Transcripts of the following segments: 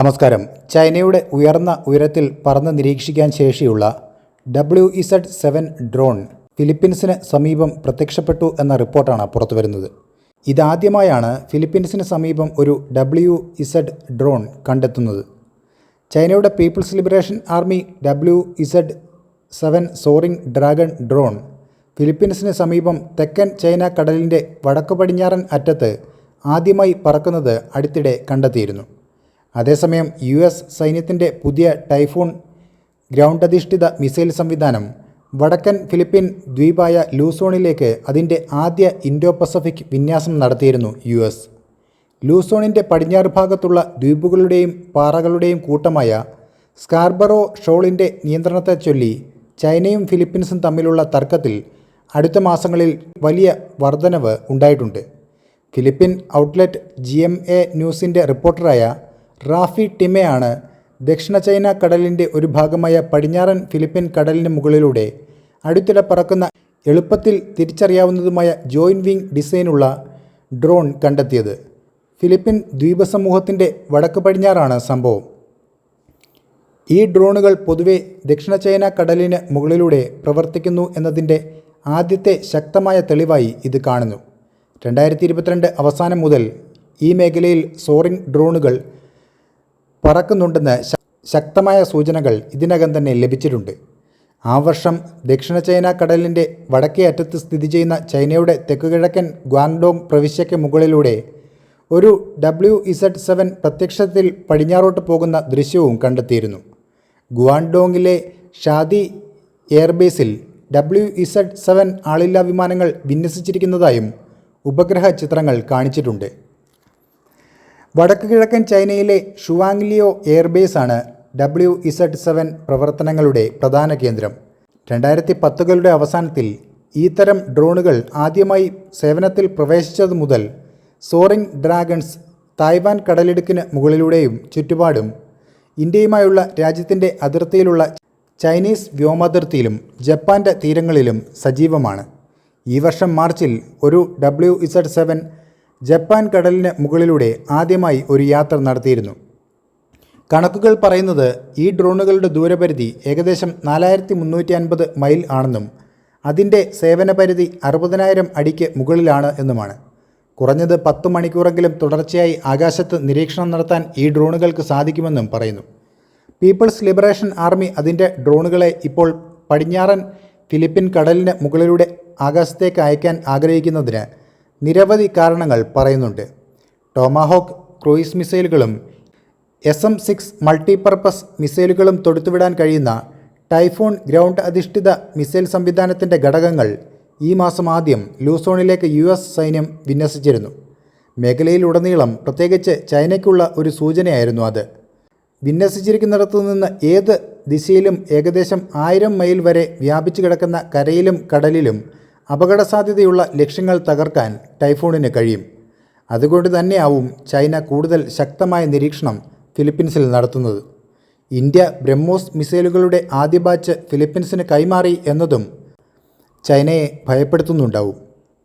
നമസ്കാരം. ചൈനയുടെ ഉയർന്ന ഉയരത്തിൽ പറന്ന് നിരീക്ഷിക്കാൻ ശേഷിയുള്ള ഡബ്ല്യു ഇസഡ് സെവൻ ഡ്രോൺ ഫിലിപ്പീൻസിന് സമീപം പ്രത്യക്ഷപ്പെട്ടു എന്ന റിപ്പോർട്ടാണ് പുറത്തുവരുന്നത്. ഇതാദ്യമായാണ് ഫിലിപ്പീൻസിന് സമീപം ഒരു ഡബ്ല്യു ഇസഡ് ഡ്രോൺ കണ്ടെത്തുന്നത്. ചൈനയുടെ People's Liberation Army W Z seven soaring dragon drone ഫിലിപ്പീൻസിന് സമീപം തെക്കൻ ചൈന കടലിന്റെ വടക്കു പടിഞ്ഞാറൻ അറ്റത്ത് ആദ്യമായി പറക്കുന്നത് അടുത്തിടെ കണ്ടെത്തിയിരുന്നു. അതേസമയം യു എസ് സൈന്യത്തിന്റെ പുതിയ ടൈഫൂൺ ഗ്രൗണ്ട് അധിഷ്ഠിത മിസൈൽ സംവിധാനം വടക്കൻ ഫിലിപ്പീൻ ദ്വീപായ ലൂസോണിലേക്ക് അതിന്റെ ആദ്യ ഇൻഡോ പസഫിക് വിന്യാസം നടത്തിയിരുന്നു യു എസ്. ലൂസോണിന്റെ പടിഞ്ഞാറ് ഭാഗത്തുള്ള ദ്വീപുകളുടെയും പാറകളുടെയും കൂട്ടമായ സ്കാർബറോ ഷോളിന്റെ നിയന്ത്രണത്തെ ചൊല്ലി ചൈനയും ഫിലിപ്പീൻസും തമ്മിലുള്ള തർക്കത്തിൽ അടുത്ത മാസങ്ങളിൽ വലിയ വർധനവ് ഉണ്ടായിട്ടുണ്ട്. Philippine outlet G M A ന്യൂസിന്റെ റിപ്പോർട്ടറായ റാഫി ടിമയാണ് ദക്ഷിണ ചൈന കടലിന്റെ ഒരു ഭാഗമായ പടിഞ്ഞാറൻ ഫിലിപ്പീൻ കടലിന് മുകളിലൂടെ അടുത്തിടെ പറക്കുന്ന എളുപ്പത്തിൽ തിരിച്ചറിയാവുന്നതുമായ ജോയിൻ വിങ് ഡിസൈനുള്ള ഡ്രോൺ കണ്ടെത്തിയത്. ഫിലിപ്പീൻ ദ്വീപ ദ്വീപസമൂഹത്തിന്റെ വടക്ക് പടിഞ്ഞാറാണ് സംഭവം. ഈ ഡ്രോണുകൾ പൊതുവെ ദക്ഷിണ ചൈന കടലിന് മുകളിലൂടെ പ്രവർത്തിക്കുന്നു എന്നതിന്റെ ആദ്യത്തെ ശക്തമായ തെളിവായി ഇത് കാണുന്നു. രണ്ടായിരത്തി ഇരുപത്തിരണ്ട് അവസാനം മുതൽ ഈ മേഖലയിൽ സോറിംഗ് ഡ്രോണുകൾ പറക്കുന്നുണ്ടെന്ന് ശക്തമായ സൂചനകൾ ഇതിനകം തന്നെ ലഭിച്ചിട്ടുണ്ട്. ആ വർഷം ദക്ഷിണ ചൈന കടലിന്റെ വടക്കേ അറ്റത്ത് സ്ഥിതി ചെയ്യുന്ന ചൈനയുടെ തെക്കുകിഴക്കൻ ഗ്വാൻഡോങ് പ്രവിശ്യയ്ക്ക് മുകളിലൂടെ ഒരു ഡബ്ല്യു ഇസഡ് സെവൻ പ്രത്യക്ഷത്തിൽ പടിഞ്ഞാറോട്ട് പോകുന്ന ദൃശ്യവും കണ്ടെത്തിയിരുന്നു. ഗുവാൻഡോങ്ങിലെ ഷാദി എയർബേസിൽ ഡബ്ല്യു ഇസഡ് സെവൻ ആളില്ലാ വിമാനങ്ങൾ വിന്യസിച്ചിരിക്കുന്നതായും ഉപഗ്രഹ ചിത്രങ്ങൾ കാണിച്ചിട്ടുണ്ട്. വടക്ക് കിഴക്കൻ ചൈനയിലെ ഷുവാങ്ലിയോ എയർബേസാണ് ഡബ്ല്യു ഇസഡ് സെവൻ പ്രവർത്തനങ്ങളുടെ പ്രധാന കേന്ദ്രം. രണ്ടായിരത്തി പത്തുകളുടെ അവസാനത്തിൽ ഈ തരം ഡ്രോണുകൾ ആദ്യമായി സേവനത്തിൽ പ്രവേശിച്ചതു മുതൽ സോറിംഗ് ഡ്രാഗൺസ് തായ്വാൻ കടലിടുക്കിന് മുകളിലൂടെയും ചുറ്റുപാടും ഇന്ത്യയുമായുള്ള രാജ്യത്തിന്റെ അതിർത്തിയിലുള്ള ചൈനീസ് വ്യോമാതിർത്തിയിലും ജപ്പാന്റെ തീരങ്ങളിലും സജീവമാണ്. ഈ വർഷം മാർച്ചിൽ ഒരു ഡബ്ല്യു ഇസഡ് സെവൻ ജപ്പാൻ കടലിന് മുകളിലൂടെ ആദ്യമായി ഒരു യാത്ര നടത്തിയിരുന്നു. കണക്കുകൾ പറയുന്നത് ഈ ഡ്രോണുകളുടെ ദൂരപരിധി ഏകദേശം നാലായിരത്തി മുന്നൂറ്റി അൻപത് മൈൽ ആണെന്നും അതിന്റെ സേവനപരിധി അറുപതിനായിരം അടിക്ക് മുകളിലാണ് എന്നുമാണ്. കുറഞ്ഞത് പത്ത് മണിക്കൂറെങ്കിലും തുടർച്ചയായി ആകാശത്ത് നിരീക്ഷണം നടത്താൻ ഈ ഡ്രോണുകൾക്ക് സാധിക്കുമെന്നും പറയുന്നു. പീപ്പിൾസ് ലിബറേഷൻ ആർമി അതിന്റെ ഡ്രോണുകളെ ഇപ്പോൾ പടിഞ്ഞാറൻ ഫിലിപ്പിൻ കടലിന് മുകളിലൂടെ ആകാശത്തേക്ക് അയക്കാൻ ആഗ്രഹിക്കുന്നതിന് നിരവധി കാരണങ്ങൾ പറയുന്നുണ്ട്. ടോമാഹോക്ക് ക്രൂയിസ് മിസൈലുകളും എസ് എം സിക്സ് മൾട്ടിപർപ്പസ് മിസൈലുകളും തൊടുത്തുവിടാൻ കഴിയുന്ന ടൈഫോൺ ഗ്രൗണ്ട് അധിഷ്ഠിത മിസൈൽ സംവിധാനത്തിന്റെ ഘടകങ്ങൾ ഈ മാസം ആദ്യം ലൂസോണിലേക്ക് യു എസ് സൈന്യം വിന്യസിച്ചിരുന്നു. മേഖലയിലുടനീളം പ്രത്യേകിച്ച് ചൈനയ്ക്കുള്ള ഒരു സൂചനയായിരുന്നു അത്. വിന്യസിച്ചിരിക്കുന്നിടത്തു നിന്ന് ഏത് ദിശയിലും ഏകദേശം ആയിരം മൈൽ വരെ വ്യാപിച്ചു കിടക്കുന്ന കരയിലും കടലിലും അപകട സാധ്യതയുള്ള ലക്ഷ്യങ്ങൾ തകർക്കാൻ ടൈഫൂണിന് കഴിയും. അതുകൊണ്ട് തന്നെയാവും ചൈന കൂടുതൽ ശക്തമായ നിരീക്ഷണം ഫിലിപ്പീൻസിൽ നടത്തുന്നത്. ഇന്ത്യ ബ്രഹ്മോസ് മിസൈലുകളുടെ ആദ്യ ബാച്ച് ഫിലിപ്പീൻസിന് കൈമാറി എന്നതും ചൈനയെ ഭയപ്പെടുത്തുന്നുണ്ടാവും.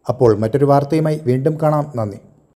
അപ്പോൾ മറ്റൊരു വാർത്തയുമായി വീണ്ടും കാണാം. നന്ദി.